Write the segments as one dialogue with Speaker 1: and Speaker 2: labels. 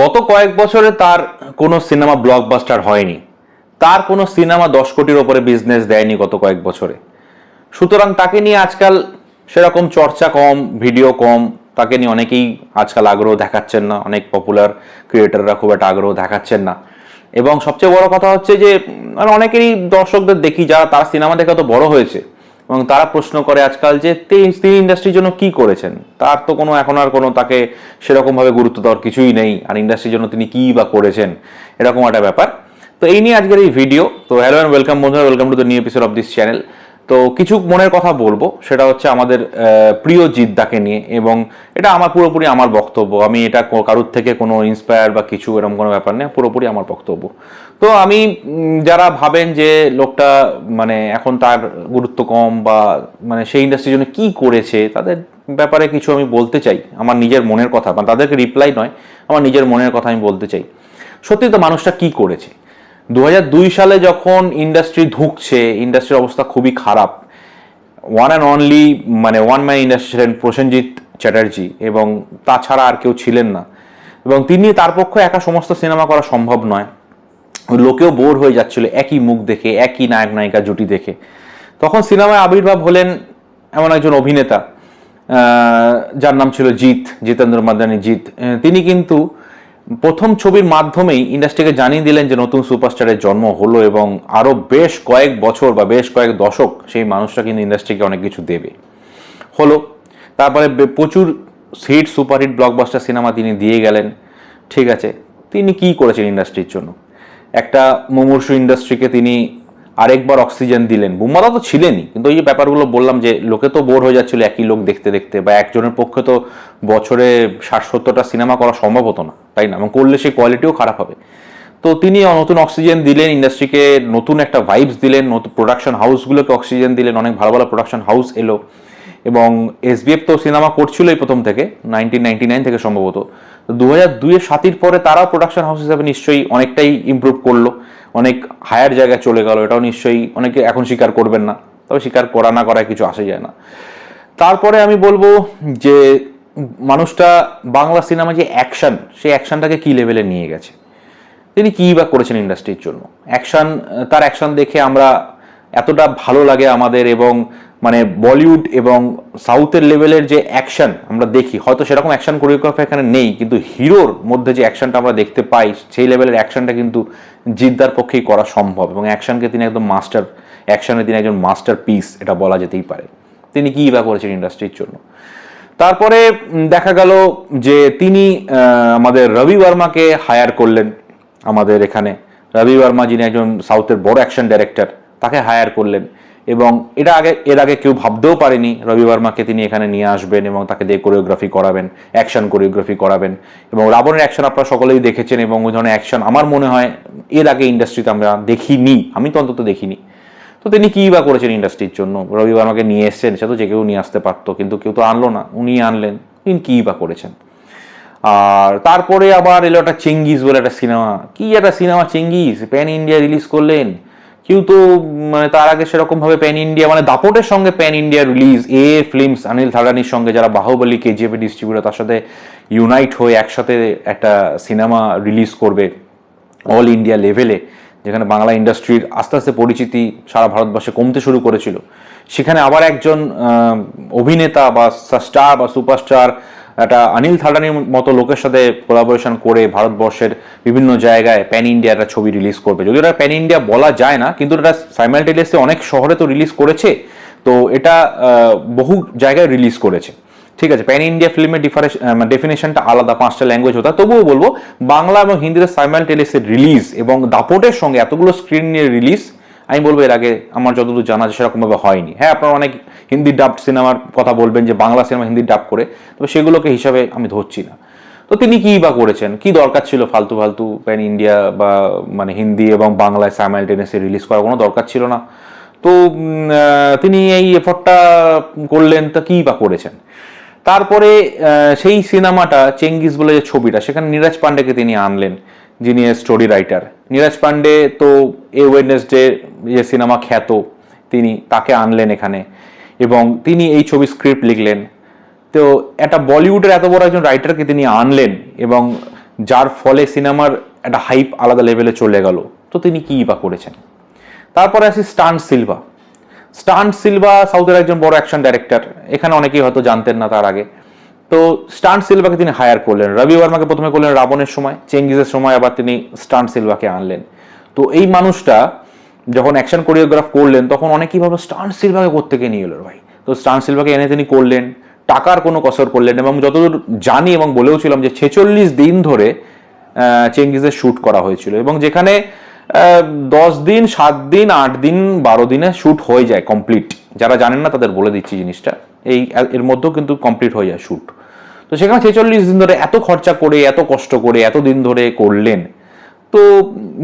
Speaker 1: গত কয়েক বছরে তার কোনো সিনেমা ব্লকবাস্টার হয়নি। তার কোনো সিনেমা দশ কোটির ওপরে বিজনেস দেয়নি গত কয়েক বছরে। সুতরাং তাকে নিয়ে আজকাল সেরকম চর্চা কম, ভিডিও কম, তাকে নিয়ে অনেকেই আজকাল আগ্রহ দেখাচ্ছেন না, অনেক পপুলার ক্রিয়েটাররা খুব একটা আগ্রহ দেখাচ্ছেন না। এবং সবচেয়ে বড় কথা হচ্ছে যে মানে অনেকেরই দর্শকদের দেখি যারা তার সিনেমা দেখে তো বড় হয়েছে। এবং তারা প্রশ্ন করে আজকাল যে তিনি ইন্ডাস্ট্রির জন্য কি করেছেন? তার তো কোনো এখন আর কোনো তাকে সেরকমভাবে গুরুত্ব দেওয়ার কিছুই নেই। আর ইন্ডাস্ট্রির জন্য তিনি কি বা করেছেন? এরকম একটা ব্যাপার। তো এই নিয়ে আজকের এই ভিডিও তো হ্যালো অ্যান্ড ওয়েলকাম বন্ধুরা welcome to the new episode of this channel তো কিছু মনের কথা বলব, সেটা হচ্ছে আমাদের প্রিয় জিদ্দাকে নিয়ে এবং এটা আমার পুরোপুরি আমার বক্তব্য। আমি এটা কারুর থেকে কোনো ইন্সপায়ার বা কিছু এরকম কোনো ব্যাপার নেই পুরোপুরি আমার বক্তব্য। তো আমি যারা ভাবেন যে লোকটা মানে এখন তার গুরুত্ব কম বা মানে সেই ইন্ডাস্ট্রির জন্য কী করেছে, তাদের ব্যাপারে কিছু আমি বলতে চাই। আমার নিজের মনের কথা মানে তাদেরকে রিপ্লাই নয়, আমার নিজের মনের কথা আমি বলতে চাই। সত্যি তো মানুষটা কি করেছে? দু হাজার দুই সালে যখন ইন্ডাস্ট্রি ধুঁকছে ইন্ডাস্ট্রির অবস্থা খুবই খারাপ। ওয়ান অ্যান্ড অনলি মানে ওয়ান ম্যান ইন্ডাস্ট্রি ছিলেন প্রসেনজিৎ চ্যাটার্জি এবং তাছাড়া আর কেউ ছিলেন না। এবং তিনি তার পক্ষে একা সমস্ত সিনেমা করা সম্ভব নয়। লোকেও বোর হয়ে যাচ্ছিল, একই মুখ দেখে, একই নায়ক নায়িকা জুটি দেখে। তখন সিনেমায় আবির্ভাব হলেন এমন একজন অভিনেতা যার নাম ছিল জিৎ, জিতেন্দ্র মাদানি জিৎ। তিনি কিন্তু প্রথম ছবির মাধ্যমেই ইন্ডাস্ট্রিকে জানিয়ে দিলেন যে নতুন সুপারস্টারের জন্ম হলো এবং আরও বেশ কয়েক বছর বা বেশ কয়েক দশক সেই মানুষটা কিন্তু ইন্ডাস্ট্রিকে অনেক কিছু দেবে। হলো, তারপরে প্রচুর হিট সুপারহিট ব্লকবাস্টার সিনেমা তিনি দিয়ে গেলেন, ঠিক আছে। তিনি কি করেছেন ইন্ডাস্ট্রির জন্য? একটা মুমূর্ষু ইন্ডাস্ট্রিকে তিনি আরেকবার অক্সিজেন দিলেন। বুম্মাদা তো ছিলেনই, কিন্তু ওই ব্যাপারগুলো বললাম যে লোকে তো বোর হয়ে যাচ্ছিল, একই লোক দেখতে দেখতে, বা একজনের পক্ষে তো বছরে ষাট সত্তরটা সিনেমা করা সম্ভব হতো না, তাই না? এবং করলে সেই কোয়ালিটিও খারাপ হবে। তো তিনি নতুন অক্সিজেন দিলেন, ইন্ডাস্ট্রিকে নতুন একটা ভাইবস দিলেন, নতুন প্রোডাকশন হাউসগুলোকে অক্সিজেন দিলেন, অনেক ভালো ভালো প্রোডাকশন হাউস এলো। এবং এসবিএফ তো সিনেমা করছিলই প্রথম থেকে নাইনটিন নাইনটি নাইন থেকে সম্ভবত। দু হাজার দুইয়ের সাতির পরে তারাও প্রোডাকশন হাউস হিসাবে নিশ্চয়ই অনেকটাই ইমপ্রুভ করল। অনেক হায়ার জায়গায় চলে গেল, এটাও নিশ্চয়ই অনেকে এখন স্বীকার করবেন না, তবে স্বীকার করা না করায় কিছু আসে যায় না। তারপরে আমি বলব যে মানুষটা বাংলা সিনেমা যে অ্যাকশান, সেই অ্যাকশানটাকে কী লেভেলে নিয়ে গেছে? তিনি কী বা করেছেন ইন্ডাস্ট্রির জন্য? অ্যাকশান, তার অ্যাকশান দেখে আমরা এতটা ভালো লাগে আমাদের এবং মানে বলিউড এবং সাউথের লেভেলের যে অ্যাকশন আমরা দেখি, হয়তো সেরকম অ্যাকশন কোরিওগ্রাফি এখানে নেই, কিন্তু হিরোর মধ্যে যে অ্যাকশনটা আমরা দেখতে পাই, সেই লেভেলের অ্যাকশনটা কিন্তু জিদ্দার পক্ষেই করা সম্ভব এবং অ্যাকশনকে তিনি একদম মাস্টার, অ্যাকশনে তিনি একজন মাস্টার পিস এটা বলা যেতেই পারে। তিনি কী বা করেছেন ইন্ডাস্ট্রির জন্য? তারপরে দেখা গেল যে তিনি আমাদের রবি বর্মাকে হায়ার করলেন আমাদের এখানে। রবি বর্মা যিনি একজন সাউথের বড় অ্যাকশন ডাইরেক্টর তাকে হায়ার করলেন। এবং এটা আগে, এর আগে কেউ ভাবতেও পারেনি রবি বর্মাকে তিনি এখানে নিয়ে আসবেন এবং তাকে দিয়ে কোরিওগ্রাফি করাবেন অ্যাকশন কোরিওগ্রাফি করাবেন। এবং রাবণের অ্যাকশন আপনারা সকলেই দেখেছেন এবং ওই ধরনের অ্যাকশন আমার মনে হয় এর আগে ইন্ডাস্ট্রিতে আমরা দেখিনি। আমি তো অন্তত দেখিনি। তো তিনি কী বা করেছেন ইন্ডাস্ট্রির জন্য? রবি বর্মাকে নিয়ে এসছেন, সে তো যে কেউ নিয়ে আসতে পারতো, কিন্তু কেউ তো আনলো না। উনি আনলেন, তিনি কী বা করেছেন? আর তারপরে আবার এলো একটা চেঙ্গিস বলে একটা সিনেমা কি একটা cinema Chengiz pan India release করলেন। কেউ তো মানে তার আগে সেরকম ভাবে প্যান ইন্ডিয়া মানে দাপটের সঙ্গে pan India release A films Anil থালানির সঙ্গে যারা বাহুবলী কেজিএফ ডিস্ট্রিবিউটার তার সাথে ইউনাইট হয়ে একসাথে একটা সিনেমা রিলিজ করবে অল ইন্ডিয়া লেভেলে যেখানে বাংলা ইন্ডাস্ট্রির আস্তে আস্তে পরিচিতি সারা ভারতবর্ষে কমতে শুরু করেছিল। সেখানে আবার একজন অভিনেতা বা স্টার বা সুপারস্টার একটা অনিল থাডানির মতো লোকের সাথে কোলাবোরেশন করে ভারতবর্ষের বিভিন্ন জায়গায় প্যান ইন্ডিয়া একটা ছবি রিলিজ করবে। যদিও এটা প্যান ইন্ডিয়া বলা যায় না, কিন্তু এটা সাইমালটেনিয়াসলি অনেক শহরে তো রিলিজ করেছে, তো এটা বহু জায়গায় রিলিজ করেছে। ঠিক আছে প্যান ইন্ডিয়া ফিল্মের ডেফিনেশনটা আলাদা, পাঁচটা ল্যাঙ্গুয়েজ হতো তবুও বলব, বাংলা এবং হিন্দিতে সাইমালটেনিয়াসের রিলিজ এবং দাপটের সঙ্গে এতগুলো স্ক্রিন নিয়ে রিলিজ আমি বলব এর আগে আমার যতদূর জানা আছে সেরকমভাবে হয়নি। হ্যাঁ আপনারা অনেক হিন্দি ডাব সিনেমার কথা বলবেন যে বাংলা সিনেমা হিন্দি ডাব করে, তবে সেগুলোকে হিসাবে আমি ধরছি না। তো তিনি কী বা করেছেন? কি দরকার ছিল ফালতু ফালতু প্যান ইন্ডিয়া বা মানে হিন্দি এবং বাংলায় সাইমালটেনিয়াসে রিলিজ করার কোনো দরকার ছিল না? তো তিনি এই এফর্টটা করলেন, তা কী বা করেছেন? তারপরে সেই সিনেমাটা চেঙ্গিস বলে যে ছবিটা, সেখানে নীরাজ পান্ডেকে তিনি আনলেন, যিনি স্টোরি রাইটার নীরাজ পান্ডে তো এ ওয়েডনেসডে যে সিনেমা খ্যাত, তিনি তাকে আনলেন এখানে। এবং তিনি এই ছবি স্ক্রিপ্ট লিখলেন। তো একটা বলিউডের এত বড় একজন রাইটারকে তিনি আনলেন এবং যার ফলে সিনেমার একটা হাইপ আলাদা লেভেলে চলে গেল। তো তিনি কী বা করেছেন? তারপরে আসি স্টান সিলভা। স্টান সিলভা সাউথের একজন বড় অ্যাকশন ডাইরেক্টর এখানে অনেকেই হয়তো জানতেন না তার আগে। তো স্টান সিলভাকে তিনি হায়ার করলেন। রবি বর্মাকে প্রথমে করলেন রাবণের সময়, চেঙ্গিজের সময় আবার তিনি স্টান সিলভাকে আনলেন। তো এই মানুষটা যখন অ্যাকশন কোরিওগ্রাফ করলেন, তখন অনেকেই ভাবে স্টান সিলভাকে কোত্থেকে নিয়ে এলো ভাই? তো স্টান সিলভাকে এনে তিনি করলেন, টাকার কোনো কসর করলেন এবং যতদূর জানি এবং বলেওছিলাম যে ছেচল্লিশ দিন ধরে চেঙ্গিজের শ্যুট করা হয়েছিল, এবং যেখানে দশ দিন, সাত দিন, আট দিন, বারো দিনে শ্যুট হয়ে যায় কমপ্লিট যারা জানেন না তাদের বলে দিচ্ছি জিনিসটা, এই, এর মধ্যেও কিন্তু কমপ্লিট হয়ে যায় শ্যুট তো সেখানে ছেচল্লিশ দিন ধরে এত খরচা করে, এত কষ্ট করে, এত দিন ধরে করলেন তো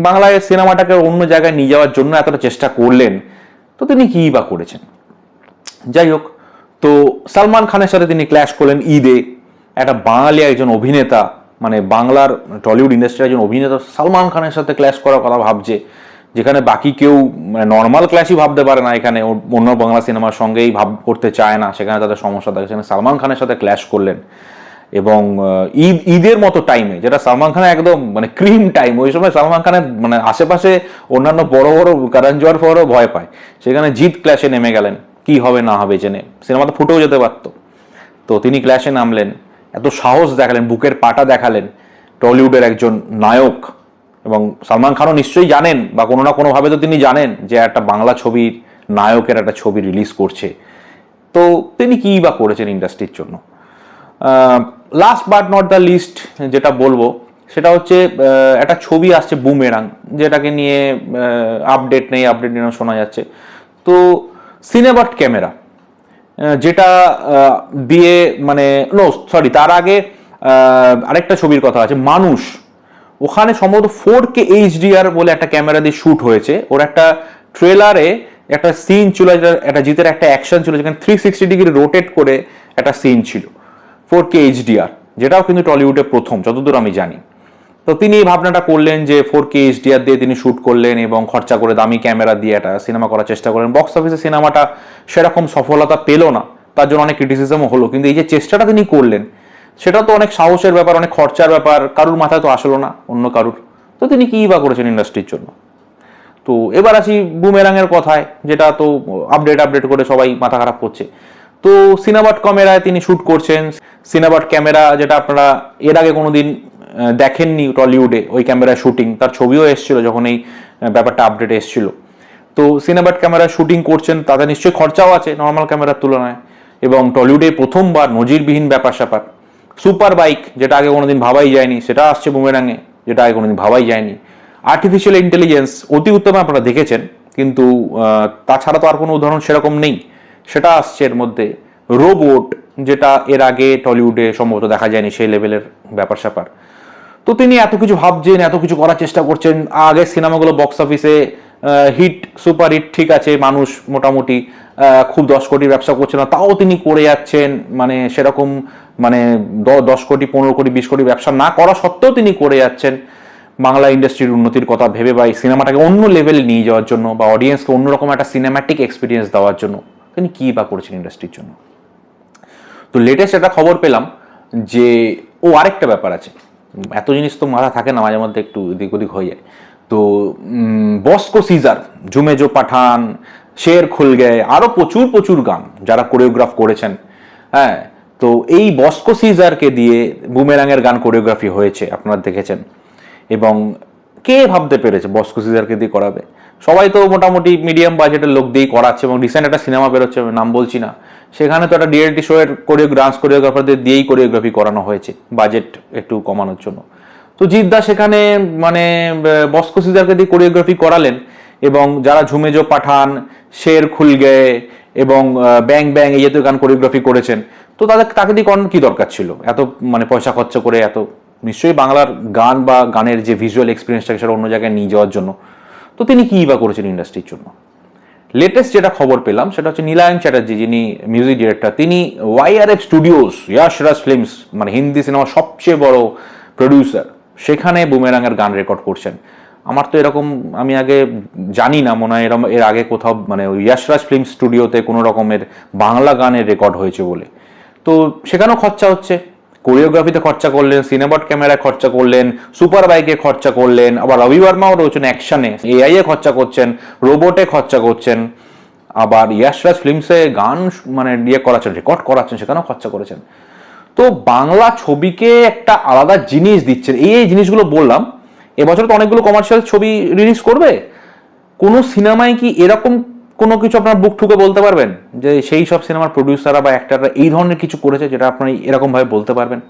Speaker 1: বাংলায় সিনেমাটাকে অন্য জায়গায় নিয়ে যাওয়ার জন্য এতটা চেষ্টা করলেন, তো তিনি কী বা করেছেন? যাই হোক, তো সালমান খানের সাথে তিনি ক্ল্যাশ করলেন ঈদে। একটা বাঙালি একজন অভিনেতা মানে বাংলার টলিউড ইন্ডাস্ট্রির একজন অভিনেতা সালমান খানের সাথে ক্ল্যাশ করার কথা ভাবছে, যেখানে বাকি কেউ মানে নর্মাল ক্ল্যাশই ভাবতে পারে না এখানে। অন্য বাংলা সিনেমার সঙ্গেই ভাব করতে চায় না, সেখানে তাদের সমস্যা থাকে। সেখানে সালমান খানের সাথে ক্ল্যাশ করলেন। এবং ঈদ, ঈদের মতো টাইমে যেটা সালমান খানের একদম মানে ক্রিম টাইম ওই সময় সালমান খানের মানে আশেপাশে অন্যান্য বড় বড় কারণ জোয়ার ফরও ভয় পায়। সেখানে জিত ক্ল্যাশে নেমে গেলেন। কি হবে, না হবে, জেনে। সিনেমা তো ফুটেও যেতে পারতো। তো তিনি ক্ল্যাশে নামলেন। এত সাহস দেখালেন, বুকের পাটা দেখালেন টলিউডের একজন নায়ক। এবং সালমান খানও নিশ্চয়ই জানেন, বা কোনো না কোনোভাবে তো তিনি জানেন, যে একটা বাংলা ছবির নায়কের একটা ছবি রিলিজ করছে। তো তিনি কী বা করেছেন ইন্ডাস্ট্রির জন্য? Last but not the least যেটা বলব, সেটা হচ্ছে একটা ছবি আসছে বুমেরাং যেটাকে নিয়ে আপডেট নেই আপডেট নিয়ে শোনা যাচ্ছে। তো সিনেবাট ক্যামেরা যেটা দিয়ে মানে নো সরি তার আগে আরেকটা ছবির কথা আছে, মানুষ। ওখানে সম্ভবত ফোর কে এইচডিআর বলে একটা ক্যামেরা দিয়ে শ্যুট হয়েছে। ওর একটা ট্রেলারে একটা সিন ছিল একটা জিতের একটা অ্যাকশন ছিল, যেখানে থ্রি সিক্সটি ডিগ্রি রোটেট করে একটা সিন ছিল। ফোর কে এইচডিআর যেটাও কিন্তু টলিউডে প্রথম, যতদূর আমি জানি। তো তিনি এই ভাবনাটা করলেন যে ফোর কে এইচডিআর দিয়ে তিনি শ্যুট করলেন এবং খরচা করে দামি ক্যামেরা দিয়ে একটা সিনেমা করার চেষ্টা করলেন। বক্স অফিসে সিনেমাটা সেরকম সফলতা পেল না, তার জন্য অনেক ক্রিটিসিজমও হলো। কিন্তু এই যে চেষ্টাটা তিনি করলেন, সেটা তো অনেক সাহসের ব্যাপার, অনেক খরচার ব্যাপার, কারুর মাথায় তো আসলো না অন্য কারুর। তো তিনি কী বা করেছেন ইন্ডাস্ট্রির জন্য? তো এবার আসি বুমেরাঙের কথায়, যেটা তো আপডেট আপডেট করে সবাই মাথা খারাপ করছে। তো সিনেমাট ক্যামেরায় তিনি শ্যুট করছেন। সিনেমাট ক্যামেরা যেটা আপনারা এর আগে কোনোদিন আহ, দেখেননি টলিউডে ওই ক্যামেরায় শুটিং তার ছবিও এসেছিল যখন এই ব্যাপারটা আপডেট এসেছিল। তো সিনেমাট ক্যামেরায় শুটিং করছেন তাতে নিশ্চয়ই খরচাও আছে নর্মাল ক্যামেরার তুলনায়। এবং টলিউডে প্রথমবার নজিরবিহীন ব্যাপার স্যাপার সুপার বাইক যেটা আগে কোনোদিন ভাবাই যায়নি সেটা আসছে বুমেরাঙে যেটা আগে কোনোদিন ভাবাই যায়নি। আর্টিফিশিয়াল ইন্টেলিজেন্স অতি উত্তম আপনারা দেখেছেন কিন্তু তাছাড়া তো আর কোনো উদাহরণ সেরকম নেই। সেটা আসছে এর মধ্যে। রোবট, যেটা এর আগে টলিউডে সম্ভবত দেখা যায়নি সেই লেভেলের ব্যাপার স্যাপার। তো তিনি এত কিছু ভাবছেন, এত কিছু করার চেষ্টা করছেন। আগে সিনেমাগুলো বক্স অফিসে হিট সুপার হিট ঠিক আছে, মানুষ মোটামুটি খুব দশ কোটি ব্যবসা করছে না, তাও তিনি করে যাচ্ছেন। মানে সেরকম মানে দশ কোটি, পনেরো কোটি, বিশ কোটি ব্যবসা না করা সত্ত্বেও তিনি করে যাচ্ছেন। বাংলা ইন্ডাস্ট্রির উন্নতির কথা ভেবে বা এই সিনেমাটাকে অন্য লেভেলে নিয়ে যাওয়ার জন্য বা অডিয়েন্সকে অন্যরকম একটা সিনেম্যাটিক এক্সপিরিয়েন্স দেওয়ার জন্য। তিনি কী বা করেছেন ইন্ডাস্ট্রির জন্য? তো লেটেস্ট একটা খবর পেলাম যে, ও আরেকটা ব্যাপার আছে। এত জিনিস তো মাথা থাকে না, মাঝে মধ্যে একটু এদিক ওদিক হয়ে যায়। তো বস্কো সিজার জুমেজো পাঠান শের খুল গে আরও প্রচুর প্রচুর গান যারা কোরিওগ্রাফ করেছেন। হ্যাঁ তো এই বস্কো সিজারকে দিয়ে বুমেরাঙের গান কোরিওগ্রাফি হয়েছে, আপনারা দেখেছেন। এবং কে ভাবতে পেরেছে বস্কো সিজারকে দিয়ে করাবে? সবাই তো মোটামুটি মিডিয়াম বাজেটের লোক দিয়েই করাচ্ছে এবং রিসেন্ট একটা সিনেমা বেরোচ্ছে, আমি নাম বলছি না। সেখানে তো একটা রিয়েলিটি শো এর কোরিও ডান্স কোরিওগ্রাফারদের দিয়েই কোরিওগ্রাফি করানো হয়েছে বাজেট একটু কমানোর জন্য। তো জিদ্দা সেখানে মানে বস্কো সিজারকে দিয়ে কোরিওগ্রাফি করালেন এবং যারা ঝুমেজো পাঠান, শের খুল খুলগে এবং ব্যাং ব্যাং এই জাতীয় গান কোরিওগ্রাফি করেছেন, তো তাদের, তাকে দিয়ে করানোর কি দরকার ছিল? এত মানে পয়সা খরচা করে এত, নিশ্চয়ই বাংলার গান বা গানের যে ভিজুয়াল এক্সপিরিয়েন্সটাকে সেটা অন্য জায়গায় নিয়ে যাওয়ার জন্য। তো তিনি কী বা করেছেন ইন্ডাস্ট্রির জন্য? লেটেস্ট যেটা খবর পেলাম সেটা হচ্ছে নীলায়ন চ্যাটার্জি, যিনি মিউজিক ডিরেক্টর তিনি ওয়াইআরএফ স্টুডিওস ইয়াশরাজ ফিল্মস মানে হিন্দি সিনেমার সবচেয়ে বড় প্রডিউসার সেখানে বুমেরাঙের গান রেকর্ড করছেন। আমার তো এরকম, আমি আগে জানি না, মনে হয় এরকম এর আগে কোথাও মানে ইয়াশরাজ ফিল্ম স্টুডিওতে কোনো রকমের বাংলা গানের রেকর্ড হয়েছে বলে। তো সেখানেও খরচা হচ্ছে। কোরিওগ্রাফিতে খরচা করলেন, সিনেমাট ক্যামেরায় খরচা করলেন সুপার বাইকে খরচা করলেন, আবার রবি বর্মাও রয়েছেন অ্যাকশনে। এআই এ খরচা করছেন, রোবটে খরচা করছেন, আবার ইয়াশরাজ ফিল্মসে গান মানে ইয়ে করাচ্ছেন, রেকর্ড করাচ্ছেন, সেখানেও খরচা করেছেন। তো বাংলা ছবিকে একটা আলাদা জিনিস দিচ্ছেন। এই এই জিনিসগুলো বললাম, এবছর তো অনেকগুলো কমার্শিয়াল ছবি রিলিজ করবে। কোনো সিনেমায় কি এরকম কোনো কিছু আপনার বুক ঠুকে বলতে পারবেন? যে সেই সব সিনেমার প্রডিউসাররা বা অ্যাক্টাররা এই ধরনের কিছু করেছে যেটা আপনি এরকমভাবে বলতে পারবেন?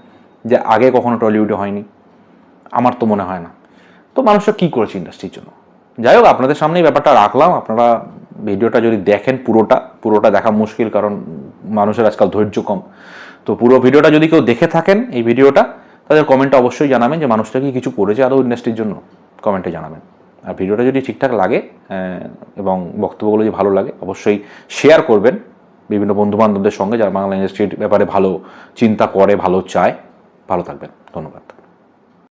Speaker 1: যে আগে কখনো টলিউডে হয়নি? আমার তো মনে হয় না। তো মানুষরা কী করেছে ইন্ডাস্ট্রির জন্য? যাই হোক, আপনাদের সামনে এই ব্যাপারটা রাখলাম। আপনারা ভিডিওটা যদি দেখেন পুরোটা পুরোটা দেখা মুশকিল কারণ মানুষের আজকাল ধৈর্য কম। তো পুরো ভিডিওটা যদি কেউ দেখে থাকেন এই ভিডিওটা, তাদের কমেন্টে অবশ্যই জানাবেন যে মানুষটা কি কিছু করেছে আদৌ ইন্ডাস্ট্রির জন্য? কমেন্টে জানাবেন। আর ভিডিওটা যদি ঠিকঠাক লাগে এবং বক্তব্যগুলো যদি ভালো লাগে, অবশ্যই শেয়ার করবেন বিভিন্ন বন্ধুবান্ধবদের সঙ্গে যারা বাংলা ইন্ডাস্ট্রির ব্যাপারে ভালো চিন্তা করে, ভালো চায়। ভালো থাকবেন। ধন্যবাদ।